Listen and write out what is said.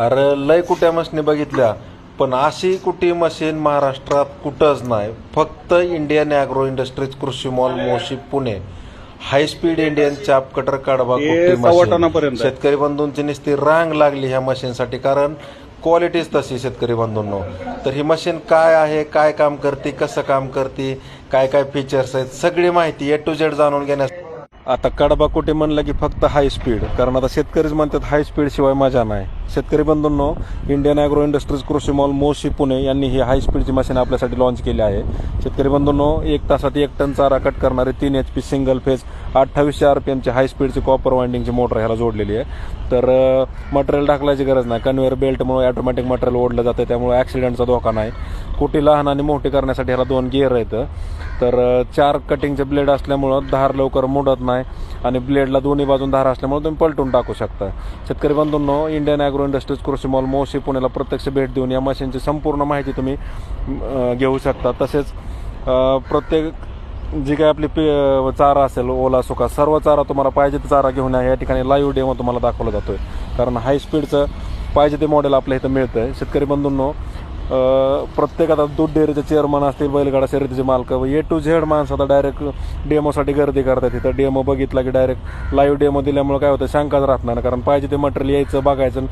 अरे लय कुठ्या मशीनी बघितल्या. पण अशी कुठे मशीन महाराष्ट्रात कुठंच नाही. फक्त इंडियन ॲग्रो इंडस्ट्रीज कृषी mall Moshi Pune. High speed Indian chaff cutter काढवा कुट्टी मशीन. शेतकरी बंधूंची नुसती रांग लागली ह्या मशीनसाठी कारण क्वालिटीच तशी शेतकरी बंधूंनो. तर ही मशीन काय आहे काय काम करते कसं काम करते काय काय फीचर्स आहेत सगळी माहिती ए टू झेड जाणून घेण्यास आता कडबा कुठे म्हणलं की फक्त हाय स्पीड कारण आता शेतकरीच म्हणतात हाय स्पीड शिवाय मजा नाही. शेतकरी बंधूंनो इंडियन ॲग्रो इंडस्ट्रीज कृषी मॉल मोशी पुणे यांनी ही हाय स्पीडची मशीन आपल्यासाठी लॉन्च केली आहे. शेतकरी बंधूंनो एक तासात एक टन चारा कट करणारे तीन एच पी सिंगल फेज अठ्ठावीसशे आर पी एमची हाय स्पीडची कॉपर वाइंडिंगची मोटर ह्याला जोडलेली आहे. तर मटेरियल टाकल्याची गरज नाही. कन्व्हेअर बेल्टमुळे ऑटोमॅटिक मटेरियल ओढलं जातं त्यामुळे ॲक्सिडेंटचा धोका नाही. कुठे लहान आणि मोठी करण्यासाठी ह्याला दोन गिअर आहेत. तर चार कटिंगचे ब्लेड असल्यामुळं धार लवकर मोडत नाही आणि ब्लेडला दोन्ही बाजून धार असल्यामुळे तुम्ही पलटून टाकू शकता. शेतकरी बंधूंनो इंडियन ॲग्रो इंडस्ट्रीज कृषी मॉल मोशी पुण्याला प्रत्यक्ष भेट देऊन या मशीनची संपूर्ण माहिती तुम्ही घेऊ शकता. तसेच प्रत्येक जी काही आपली पे चारा असेल ओला सुका सर्व चारा तुम्हाला पाहिजे ते चारा घेऊन या. ठिकाणी लाईव्ह डेमो तुम्हाला दाखवला जातोय. कारण हाय स्पीडचं पाहिजे ते मॉडेल आपल्या इथं मिळतं आहे शेतकरी बंधूंनो प्रत्येक आता दूध डेअरीचे चेअरमन असतील बैलगाडा शर्यतीचे मालक ए टू झेड माणसं आता डायरेक्ट डेमोसाठी गर्दी करतात तिथं डेमो बघितला की डायरेक्ट लाईव्ह डेमो दिल्यामुळे काय होतं? शंकाच राहत नाही ना कारण पाहिजे ते मटेरियल यायचं बघायचं.